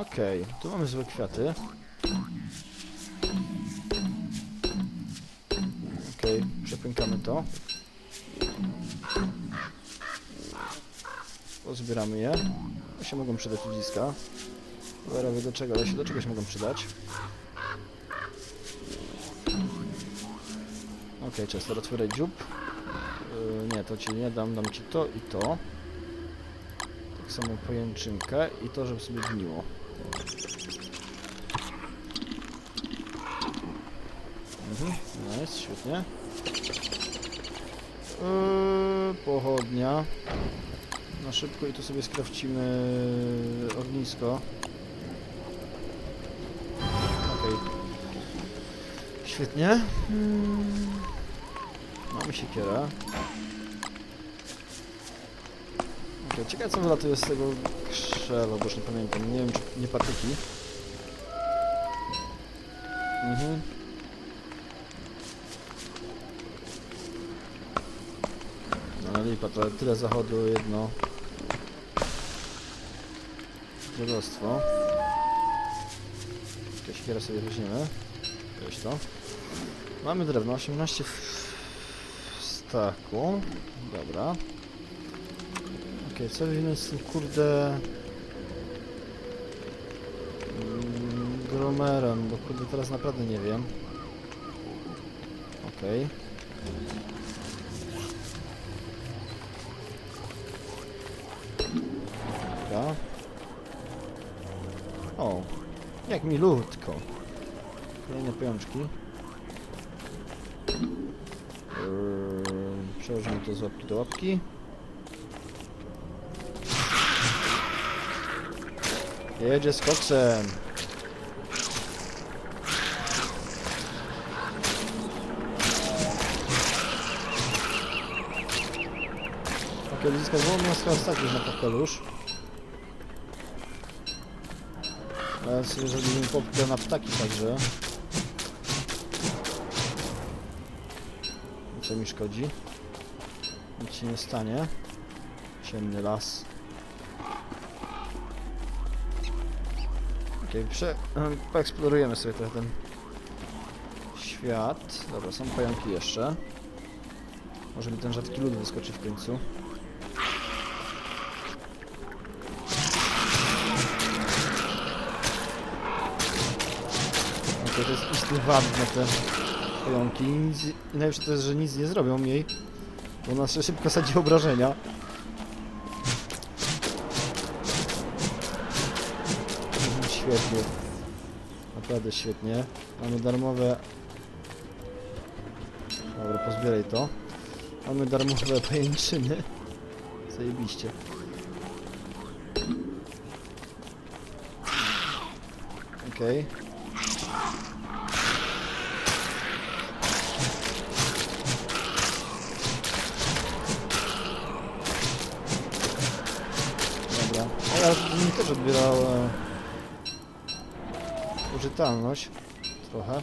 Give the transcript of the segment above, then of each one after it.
Okej, tu mamy złe kwiaty. Okej, przepękamy to. Pozbieramy je. To się mogą przydać ludziska. Cholera wie do czego, ale się do czegoś mogą przydać. Okej, czas teraz otwierać dziób. Yy, nie, to ci nie dam, dam ci to i to. Tak samo pojęczynkę i to, żeby sobie gniło. Mhm, nice, świetnie. Yy, pochodnia. Na szybko i tu sobie skrawcimy ognisko. Okej. Świetnie. Mm. Mamy siekierę. Ciekawe co wylatuje z tego krzela, bo już nie pamiętam. Nie wiem, czy nie patyki. Mhm. No lipa, to tyle zachodu, jedno dziadostwo. Jakieś kierę sobie weźmiemy. Weź to. Mamy drewno, 18 w w staku. Dobra. Okej, co weźmiemy z tym kurde... mm, Gromerem, bo kurde teraz naprawdę nie wiem. Okej. Dobra. O, jak milutko. Kolejne pajączki. Yy, Przełożymy to z łapki do łapki. Jedzie z koksem. Takie ludziska znowu miasta ostatnich na kapelusz. Ale sobie zrobimy popkę na ptaki także. Co mi szkodzi? Nic się nie stanie. Ciemny las. Okej, prze... poeksplorujemy sobie trochę ten świat. Dobra, są pająki jeszcze. Może mi ten rzadki lód wyskoczy w końcu. Okej, to jest istny te pająki. Nic, najlepsze to jest, że nic nie zrobią jej. Bo nas szybko sadzi obrażenia. Świetnie. Naprawdę świetnie. Mamy darmowe... Dobra, pozbieraj to. Mamy darmowe pajęczyny. Zajebiście. Okej. Dobra. A ja też odbierał e, użytalność. Trochę.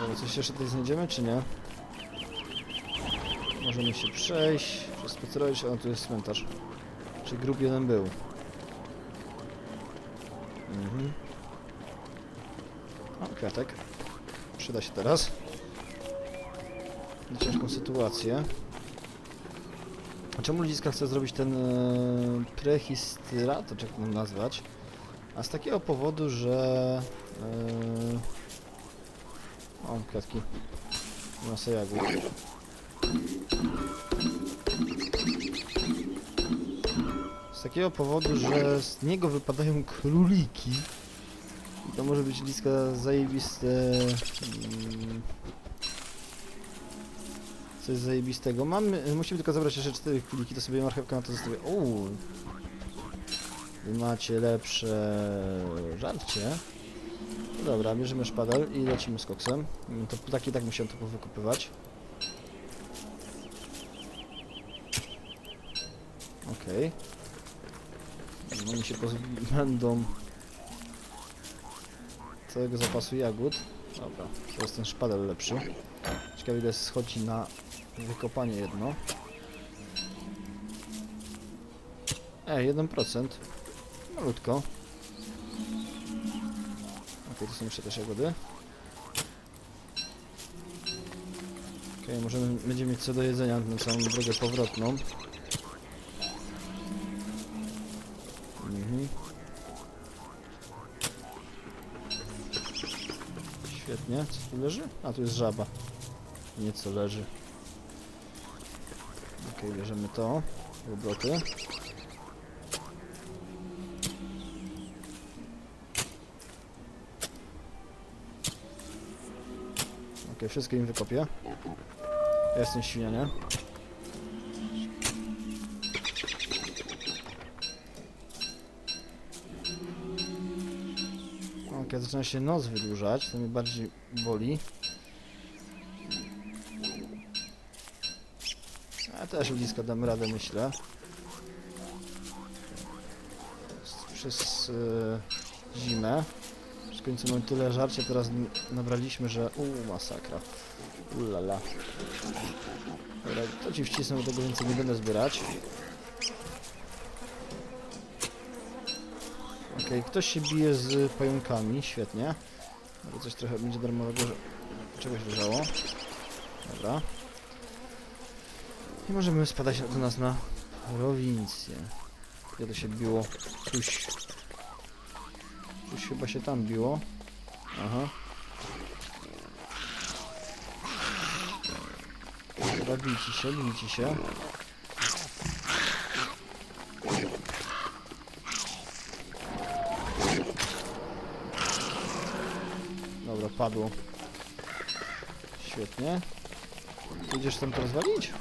Dobra, coś jeszcze tutaj znajdziemy, czy nie? Możemy się przejść, przespacerować. O, tu jest cmentarz. Czy grób jeden był? Mhm. O, kwiatek. Przyda się teraz. Na ciężką sytuację. A czemu ludziska chce zrobić ten e, prehistyrator, czy jak to nazwać? A z takiego powodu, że... E, o, kwiatki. Masa jagód. Z takiego powodu, że z niego wypadają króliki. I to może być liska zajebiste... Mm, coś zajebistego. Mamy, musimy tylko zabrać jeszcze cztery króliki, to sobie marchewkę na to zostawię. Uuu. Wy macie lepsze żarcie. No dobra, bierzemy szpadel i lecimy z koksem. Mm, To tak i tak musiałem to powykupywać. Okej. Okay. Oni się pozbędą całego zapasu jagód. Dobra, to jest ten szpadel lepszy. Ciekawe ile schodzi na wykopanie jedno. E, 1%. Malutko. Okej, to są jeszcze też jagody. Okej, możemy, będziemy mieć co do jedzenia na całą drogę powrotną. Mhm. Świetnie. Co tu leży? A, tu jest żaba. Nieco leży. Okej, bierzemy to. Obroty. Okej, wszystko im wykopię. Ja jestem świnia, nie? Okej, zaczyna się noc wydłużać, to mnie bardziej boli. A też blisko dam radę, myślę. Przez e, zimę. W końcu mamy tyle żarcia, teraz nabraliśmy, że... Uuu, masakra. Ulala. Dobra, to ci wcisnę, bo tego więcej nie będę zbierać. Okej, ktoś się bije z pająkami, świetnie. Może coś trochę będzie darmowego, że czegoś leżało. Dobra. I możemy spadać do nas na prowincję. To się biło? Tuś. Tuś chyba się tam biło. Aha. Dobra, bijcie się, bijcie się. Dobra, padło. Świetnie. Idziesz tam to rozwalić?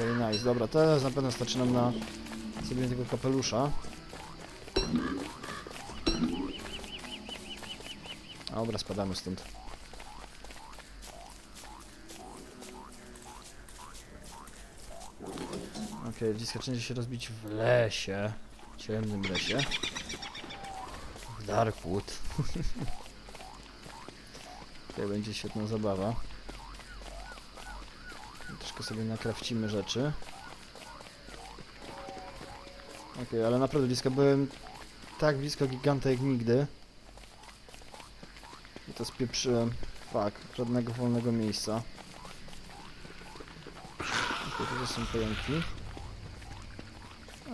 Okej, nice. Dobra, teraz na pewno starczy nam na sobie tego kapelusza. Dobra, spadamy stąd. Okej, okay, będzie się rozbić w lesie. Ciemnym lesie. Darkwood. Tutaj będzie świetna zabawa. Troszkę sobie nakrawcimy rzeczy. Okej, ale naprawdę blisko byłem tak blisko giganta jak nigdy. I to spieprzyłem. Fuck, żadnego wolnego miejsca. Okej, okay, są pająki.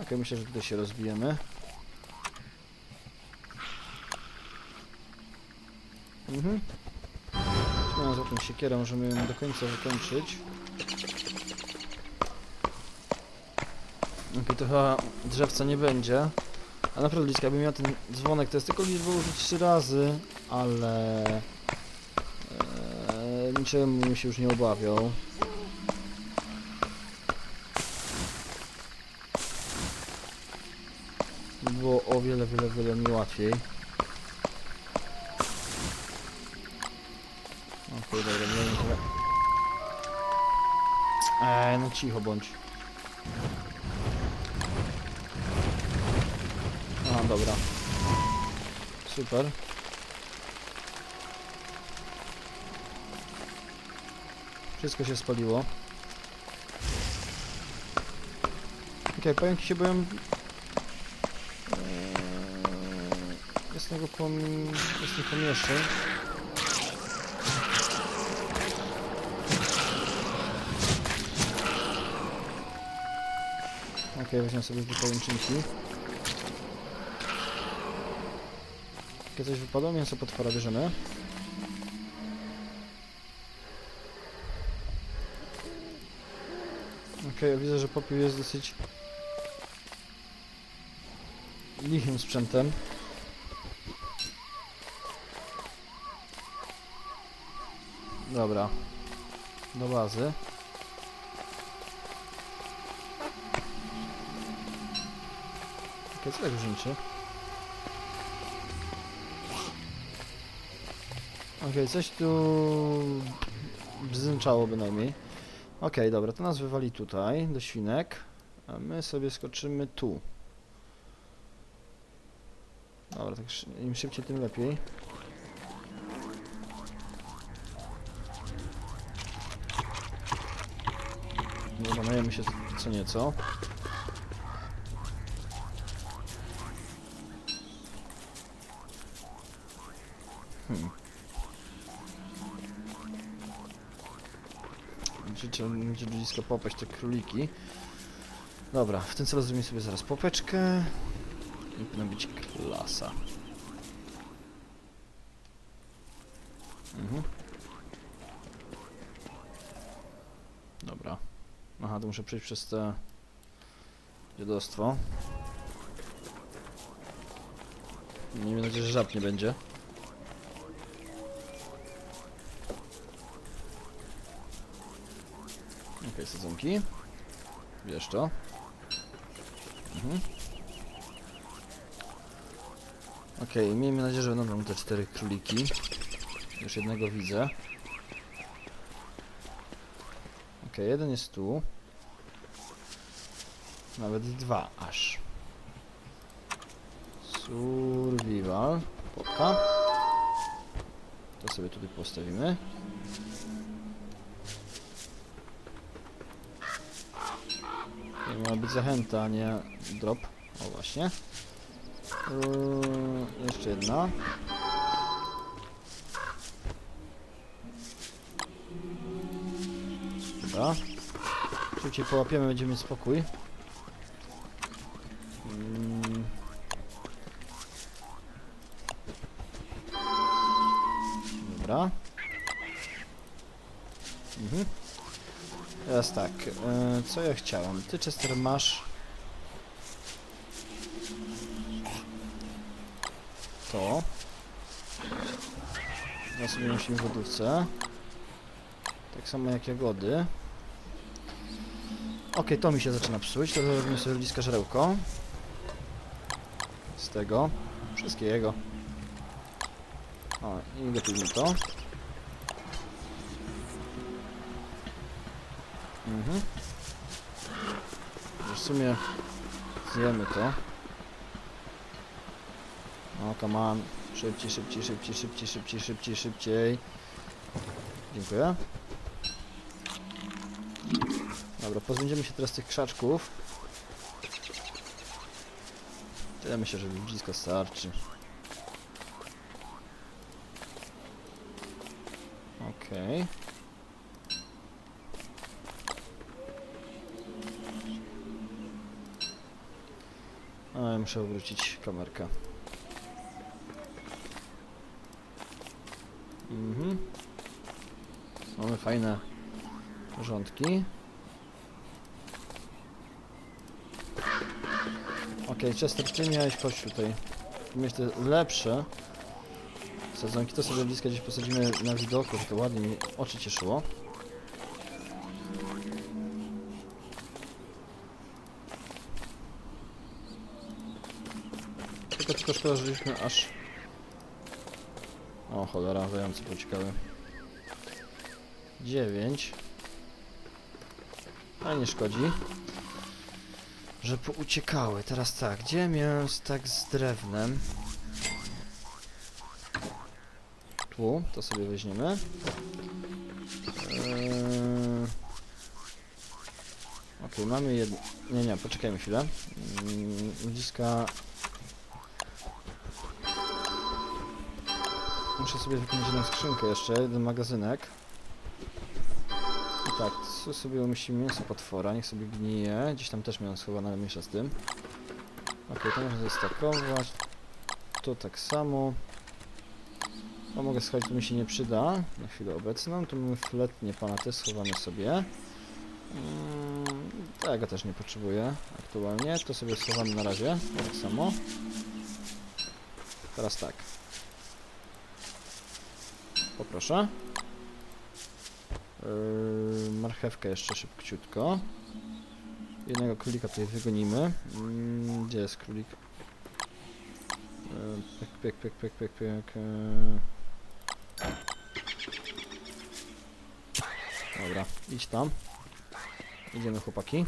Okej, myślę, że tutaj się rozbijemy. Mhm. Śmiałem za tą siekierę, możemy ją do końca wykończyć. Okej, to chyba drzewca nie będzie. A naprawdę blisko, jakbym miał ten dzwonek, to jest tylko liczba użyć 3 razy, ale... Eee, niczego bym się już nie obawiał. Było o wiele, wiele, wiele mi łatwiej. Okej, dobra, nie wiem. Eee, no cicho bądź. Dobra. Super. Wszystko się spaliło. Okej, pająki się boją... Eee, jasnego pom... jasnych pomieszczeń. Okej, weźmiemy sobie te pajęczynki. Takie coś wypadło, mięso potwora bierzemy. Okej, okay, widzę, że popiół jest dosyć lichym sprzętem. Dobra. Do bazy. Okej, co tak? Okej, coś tu bzęczało bynajmniej. Okej, dobra, to nas wywali tutaj, do świnek. A my sobie skoczymy tu. Dobra, tak im szybciej, tym lepiej. Zamajemy się co nieco. Będzie blisko popaść te króliki. Dobra, w tym celu zrobimy sobie zaraz popeczkę. I powinna być klasa. Mhm. Dobra. Aha, to muszę przejść przez te dziadostwo. Miejmy nadzieję, że żab nie będzie. Okej, sadzonki. Wiesz to. Mhm. Okej, miejmy nadzieję, że będą te cztery króliki. Już jednego widzę. Okej, jeden jest tu. Nawet dwa aż. Survival. Poka. To sobie tutaj postawimy. To ma być zachęta, a nie drop. O właśnie. Yy, jeszcze jedna. Dobra. Szybciej połapiemy, będziemy mieć spokój. Teraz tak, e, co ja chciałem? Ty, Chester, masz... To. Ja sobie musimy w. Tak samo jak jagody. Okej, to mi się zaczyna psuć, to robimy sobie bliska żarełko. Z tego. Wszystkiego. O, i gotujmy to. Mhm. Już w sumie zjemy to. O, come on. Szybciej, szybciej, szybciej, szybciej, szybciej, szybciej, szybciej. Dziękuję. Dobra, pozbędziemy się teraz tych krzaczków. Tyle myślę, że blisko starczy. Okej. A, muszę obrócić kamerkę. Mhm. Mamy fajne porządki. Okej, Chester, ty miałeś chodź tutaj. Mieć te lepsze sadzonki, to sobie blisko gdzieś posadzimy na widoku, żeby to ładnie mi oczy cieszyło. Tylko szkoda, żeśmy aż... O cholera, zające pociekały. 9. Ale nie szkodzi że pouciekały. Teraz tak, gdzie miałem tak z drewnem? Tu, to sobie weźmiemy. Eee... Okej, mamy jedno... Nie, nie, poczekajmy chwilę. Mm, Muszę sobie wykonać jedną skrzynkę jeszcze, jeden magazynek. I tak, tu sobie umieścimy mięso potwora, niech sobie gnije. Gdzieś tam też miałem schowane, ale mniejsza z tym. Ok, to można zestakować. Tu tak samo. To mogę schować, to mi się nie przyda na chwilę obecną. Tu mamy fletnie pana też schowane sobie. Mm, tego też nie potrzebuję aktualnie. To sobie schowamy na razie, tak samo. Teraz tak. Poproszę. Yy, marchewkę jeszcze szybciutko. Jednego królika tutaj wygonimy. Mm, gdzie jest królik? Yy, pyk, pyk, pyk, pyk. yy. Dobra, idź tam. Idziemy chłopaki.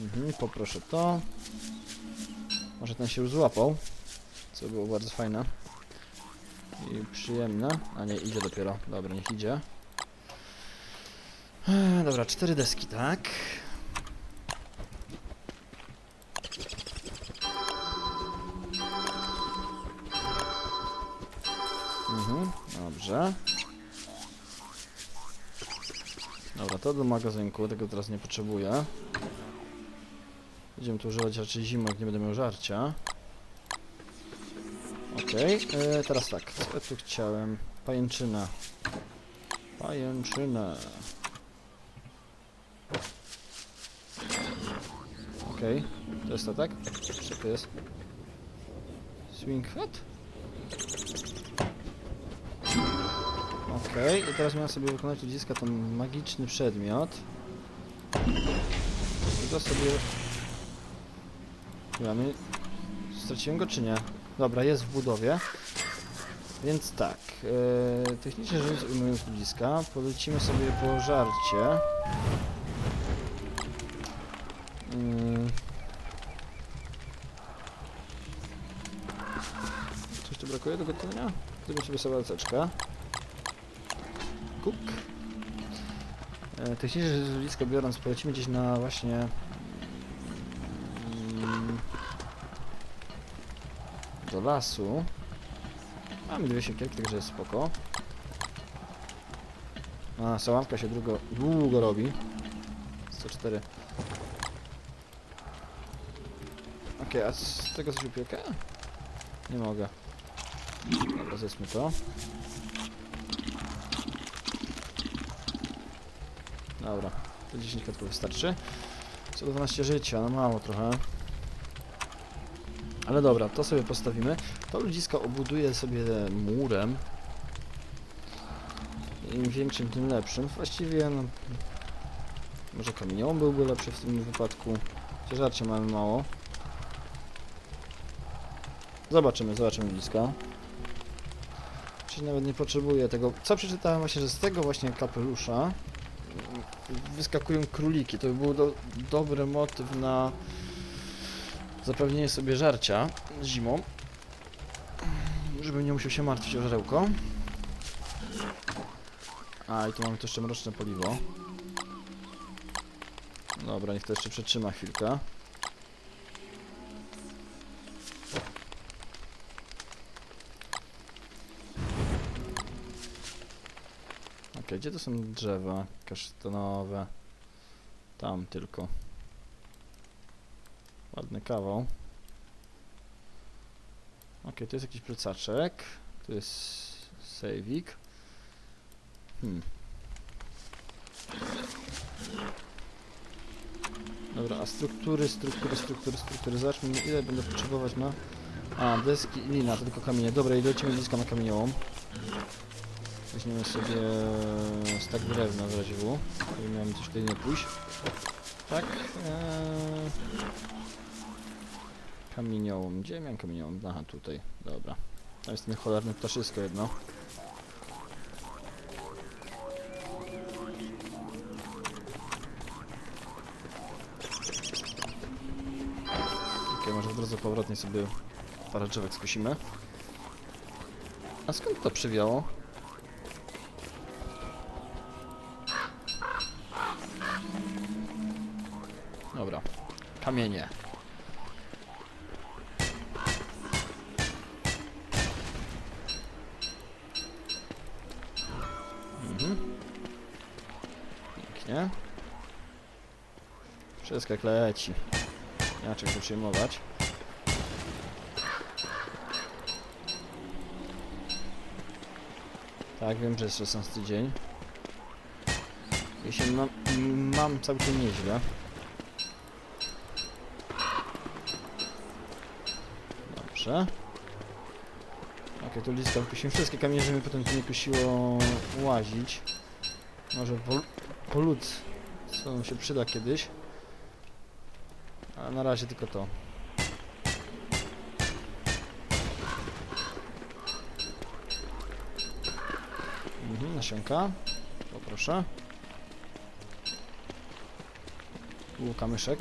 Mhm, poproszę to. Może ten się już złapał. Co było bardzo fajne. I przyjemne. A nie, idzie dopiero. Dobra, niech idzie. Dobra, cztery deski, tak? Mhm, dobrze. Dobra, to do magazynku, tego teraz nie potrzebuję. Będziemy tu używać raczej zimą, jak nie będę miał żarcia. Okej, e, teraz tak, co tu chciałem? Pajęczyna. Pajęczynę. Okej, to jest to, tak? Co to jest? Swing hat? Okej, i teraz miałem sobie wykonać ludziska ten magiczny przedmiot. I to sobie... Mamy... Straciłem go czy nie? Dobra, jest w budowie. Więc tak, e, technicznie rzecz ujmując ludziska, polecimy sobie po żarcie. Mm. Coś tu brakuje do gotowania? Zrobię sobie sobie walceczkę. Kuk. E, technicznie rzecz ludziska biorąc, polecimy gdzieś na właśnie... do lasu. Mamy dwie siekierki, także jest spoko. A, sałamka się długo, długo robi. 104. Okej, a z tego coś upiekę? Nie mogę. Dobra, zjedzmy to. Dobra, to 10 kotków wystarczy. Co do 12 życia, no mało trochę. Ale dobra, to sobie postawimy. To ludzisko obuduję sobie murem. Im większym, tym lepszym. Właściwie, no... Może kamieniołom byłby lepszy w tym wypadku. Chociaż żarcie mamy mało. Zobaczymy, zobaczymy ludziska. Czyli nawet nie potrzebuję tego. Co przeczytałem właśnie, że z tego właśnie kapelusza wyskakują króliki. To by był do, dobry motyw na zapewnienie sobie żarcia zimą. Żebym nie musiał się martwić o żarełko. A, i tu mamy to jeszcze mroczne paliwo. Dobra, niech to jeszcze przetrzyma chwilkę. Okej, gdzie to są drzewa kasztanowe? Tam tylko. Ładny kawał. Okej, to jest jakiś plecaczek. To jest sejwik. Hmm. Dobra, a struktury, struktury, struktury, struktury. Zobaczmy ile będę potrzebować na... A, deski i lina, to tylko kamienie. Dobra, i lecimy blisko na kamieniołom. Weźmiemy sobie stak drewna w razie W. Miałem coś tutaj nie pójść. Tak. Eee... Kamieniołom. Gdzie miałem kamieniołom? Aha, tutaj. Dobra. Tam jest ten cholerny ptaszysko jedno. Okej, może w drodze powrotnie sobie parę drzewek skosimy. A skąd to przywiało? Dobra. Kamienie. Wszystko jak leci. Nie ma czego się przejmować. Tak, wiem, że jest 16 dzień. Jeśli mam, mam całkiem nieźle. Dobrze. Ok, tu lista wypuściłem wszystkie kamienie, żeby potem tu nie kusiło łazić. Może po, po lód, co się przyda kiedyś. A na razie tylko to. Mhm, nasionka. Poproszę. Tu kamyszek.